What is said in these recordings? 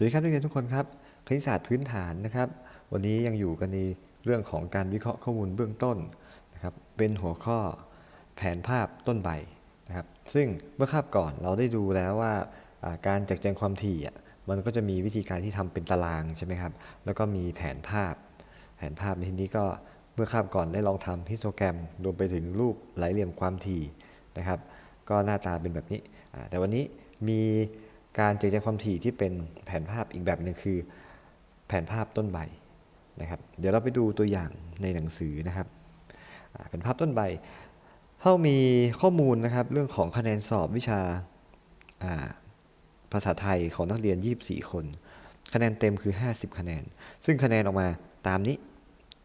สวัสดีครับนักเรียนทุกคนครับคณิตศาสตร์พื้นฐานนะครับ วันนี้ยังอยู่กันในเรื่องของการวิเคราะห์ข้อมูลเบื้องต้นนะครับ เป็นหัวข้อแผนภาพต้นใบนะครับ ซึ่งเมื่อคาบก่อนเราได้ดูแล้วว่าการแจกแจงความถี่มันก็จะมีวิธีการที่ทำเป็นตารางใช่ไหมครับ แล้วก็มีแผนภาพ แผนภาพในที่นี้ก็เมื่อคาบก่อนได้ลองทำฮิสโตแกรมรวมไปถึงรูปไหลเหลี่ยมความถี่นะครับ ก็หน้าตาเป็นแบบนี้แต่วันนี้มี การแจกแจงความถี่ที่เป็นแผนภาพอีกแบบหนึ่งคือ แผนภาพต้นใบนะครับ เดี๋ยวเราไปดูตัวอย่างในหนังสือนะครับอ่าแผนภาพต้นใบเขามีข้อมูลนะครับเรื่องของคะแนนสอบวิชาอ่าภาษาไทยของนักเรียน 24 คน คะแนนเต็มคือ 50 คะแนน ซึ่งคะแนนออกมาตามนี้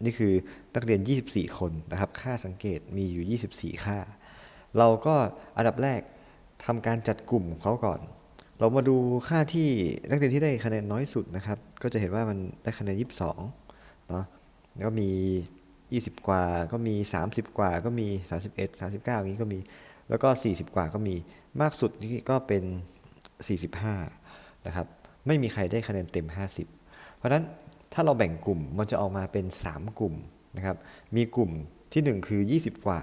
นี่คือนักเรียน 24 คนนะครับ ค่าสังเกตมีอยู่ 24 ค่า เราก็อันดับแรกทำการจัดกลุ่มของเขาก่อน เรามาดูค่าที่นักเรียนที่ได้คะแนนน้อยสุดนะครับ ก็จะเห็นว่ามันได้คะแนน 22เนาะแล้วก็มี 20 กว่าก็มี 30 กว่าก็มี 31 39อย่างนี้ก็มี แล้วก็ 40 กว่าก็มีมากสุดนี่ก็เป็น 45 นะครับ ไม่มีใครได้คะแนนเต็ม 50 เพราะฉะนั้นถ้าเราแบ่งกลุ่มมันจะออกมาเป็น 3 กลุ่มนะครับ มีกลุ่มทีหนึ่1 คือ 20 กว่า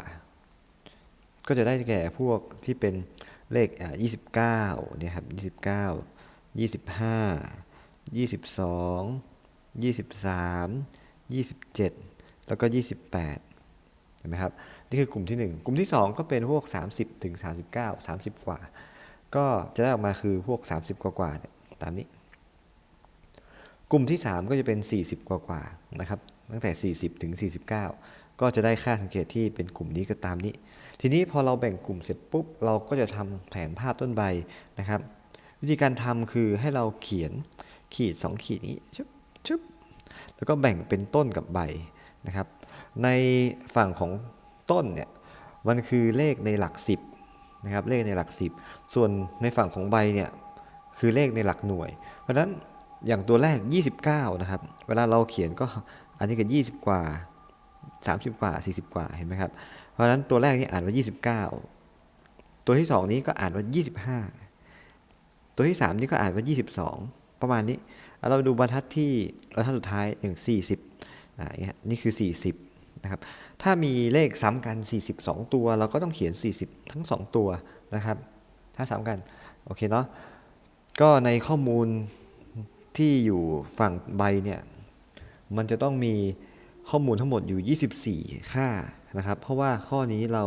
ก็จะได้แก่พวกที่เป็น เลขอ่า29เนี่ยครับ29 25 22 23 27แล้วก็28เห็นไหมครับ นี่คือกลุ่มที่1กลุ่มที่2ก็เป็นพวก30ถึง39 30กว่า ก็จะได้ออกมาคือพวก30กว่ากว่าๆตามนี้ กลุ่มที่3ก็จะเป็น40กว่ากว่าๆนะครับ ตั้งแต่ 40 ถึง 49 ก็จะได้ค่าสังเกตที่เป็นกลุ่มนี้ก็ตามนี้ ทีนี้พอเราแบ่งกลุ่มเสร็จปุ๊บ เราก็จะทำแผนภาพต้นใบนะครับ วิธีการทำคือให้เราเขียนขีด 2 ขีดนี้ชุบชุบแล้วก็แบ่งเป็นต้นกับใบนะครับ ในฝั่งของต้นเนี่ยมันคือเลขในหลัก 10นะครับเลขในหลัก 10 ส่วนในฝั่งของใบเนี่ยคือเลขในหลักหน่วย เพราะฉะนั้นอย่างตัวแรก 29 นะครับ เวลาเราเขียนก็ อันนี้ก็20 กว่า 30 กว่า 40 กว่าเห็นไหมครับ เพราะฉะนั้นตัวแรกนี่อ่านว่า 29 ตัวที่ 2 นี้ก็อ่านว่า 25 ตัวที่ 3 นี่ก็อ่านว่า 22 ประมาณนี้เราดูบรรทัดที่บรรทัดสุดท้ายอย่าง40อ่าเงี้ยนี่คือ 40นะครับถ้ามีเลขซ้ำกัน 42 ตัว เราก็ต้องเขียน 40 ทั้ง 2 ตัวนะครับ ถ้าซ้ำกันโอเคเนาะก็ในข้อมูลที่อยู่ฝั่งใบเนี่ย มันจะต้องมีข้อมูลทั้งหมดอยู่ 24 ค่านะครับ เพราะว่าข้อนี้เรา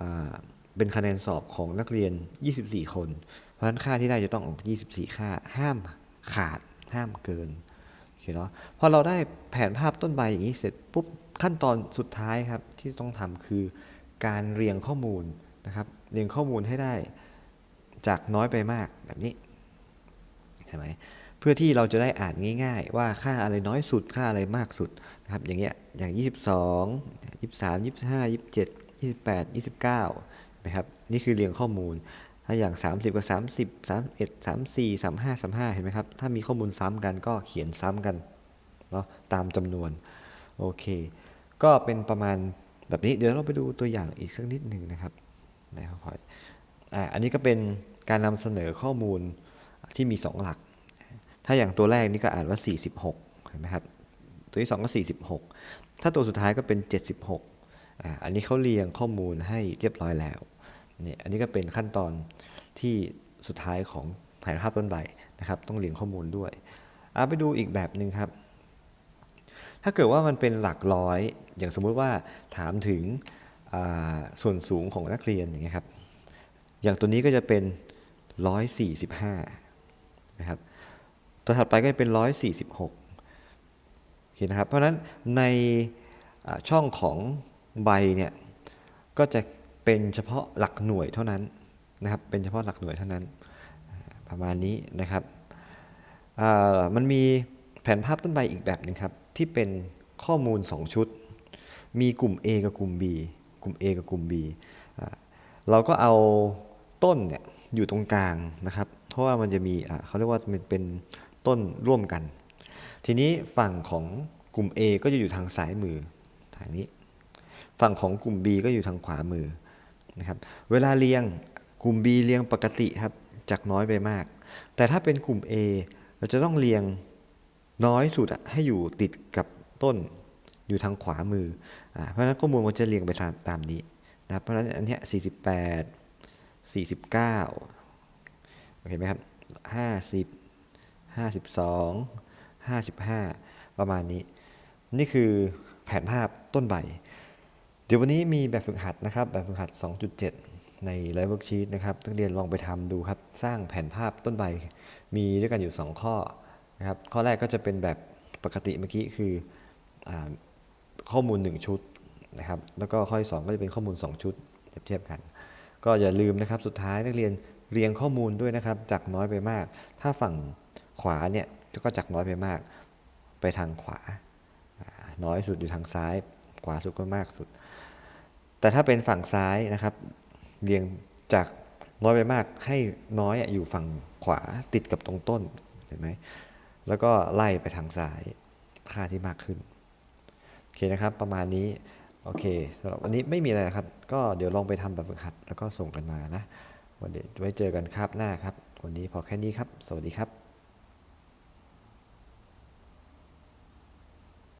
อ่าเป็นคะแนนสอบของนักเรียน 24 คน เพราะฉะนั้นค่าที่ได้จะต้องออก 24 ค่า ห้ามขาด ห้ามเกินโอเคเนาะ พอเราได้แผนภาพต้นใบอย่างนี้เสร็จปุ๊บขั้นตอนสุดท้ายครับที่ต้องทำคือการเรียงข้อมูลนะครับ เรียงข้อมูลให้ได้จากน้อยไปมากแบบนี้ใช่ไหม พื่อที่เราจะได้อ่านง่าย ๆ ว่าค่าอะไรน้อยสุดค่าอะไรมากสุดนะครับอย่างเงี้ยอย่าง 22 23 25 27 28 29นะครับนี่คือเรียงข้อมูลถ้าอย่าง 30 กับ 30 31 34 35 35 เห็นไหมครับ ถ้ามีข้อมูลซ้ำกันก็เขียนซ้ำกันเนาะตามจำนวน โอเค ก็เป็นประมาณแบบนี้เดี๋ยวเราไปดูตัวอย่างอีกสักนิดหนึ่งนะครับนะครับพอยอ่าอันนี้ก็เป็นการนำเสนอข้อมูลที่มี 2 หลัก ถ้าอย่างตัวแรกนี่ก็อ่านว่า 46 เห็นไหมครับ ตัวที่ 2 ก็ 46 ถ้าตัวสุดท้ายก็เป็น 76อ่าอันนี้เขาเรียงข้อมูลให้เรียบร้อยแล้วเนี่ยอันนี้ก็เป็นขั้นตอนที่สุดท้ายของถ่ายภาพต้นใบนะครับ ต้องเรียงข้อมูลด้วยเอาไปดูอีกแบบหนึ่งครับ ถ้าเกิดว่ามันเป็นหลักร้อย อย่างสมมุติว่าถามถึงส่วนสูงของนักเรียนอย่างเงี้ยครับ อย่างตัวนี้ก็จะเป็น 145นะครับ ตัวถัดไปก็จะเป็น 146โอเคนะครับ เพราะนั้นในช่องของใบเนี่ยก็จะเป็นเฉพาะหลักหน่วยเท่านั้นนะครับ เป็นเฉพาะหลักหน่วยเท่านั้น ประมาณนี้นะครับ มันมีแผนภาพต้นใบอีกแบบหนึ่งครับ ที่เป็นข้อมูล 2 ชุด มีกลุ่ม A กับกลุ่ม B กลุ่ม A กับกลุ่ม B เราก็เอาต้นเนี่ยอยู่ตรงกลางนะครับ เพราะว่ามันจะมีอ่าเขาเรียกว่ามันเป็นต้นร่วมกัน ทีนี้ฝั่งของกลุ่ม A ก็จะอยู่ทางซ้ายมือทางนี้ ฝั่งของกลุ่ม B ก็อยู่ทางขวามือนะครับ เวลาเรียงกลุ่ม B เรียงปกติครับจากน้อยไปมาก แต่ถ้าเป็นกลุ่ม A เราจะต้องเรียงน้อยสุดอะให้อยู่ติดกับต้นอยู่ทางขวามืออเพราะฉะนั้นข้อมูลมันจะเรียงไปตามตามนี้นะเพราะฉะนั้นอันนี้48 49 โอเคไหมครับ50 52 55ประมาณนี้ นี่คือแผนภาพต้นใบ เดี๋ยววันนี้มีแบบฝึกหัดนะครับ แบบฝึกหัด 2.7 ในไลฟ์เวิร์กชีตนะครับนักเรียนลองไปทำดูครับ สร้างแผนภาพต้นใบ มีด้วยกันอยู่ 2 ข้อนะครับ ข้อแรกก็จะเป็นแบบปกติเมื่อกี้คืออข้อมูล 1 ชุดนะครับ แล้วก็ข้อที่2ก็จะเป็นข้อมูล 2 ชุดเทียบเทียบกัน ก็อย่าลืมนะครับ สุดท้ายนักเรียน เรียงข้อมูลด้วยนะครับ จากน้อยไปมาก ถ้าฝั่งขวาเนี่ยก็จากน้อยไปมาก ไปทางขวา น้อยสุดอยู่ทางซ้าย ขวาสุดก็มากสุด แต่ถ้าเป็นฝั่งซ้ายนะครับ เรียงจากน้อยไปมาก ให้น้อยอะอยู่ฝั่งขวาติดกับตรงต้นเห็นไหมแล้วก็ไล่ไปทางซ้ายค่าที่มากขึ้นโอเคนะครับ ประมาณนี้โอเคสำหรับวันนี้ไม่มีอะไรนะครับ ก็เดี๋ยวลองไปทำแบบฝึกหัด แล้วก็ส่งกันมานะ วันเดี๋ยวไว้เจอกันคาบหน้าครับ วันนี้พอแค่นี้ครับ สวัสดีครับ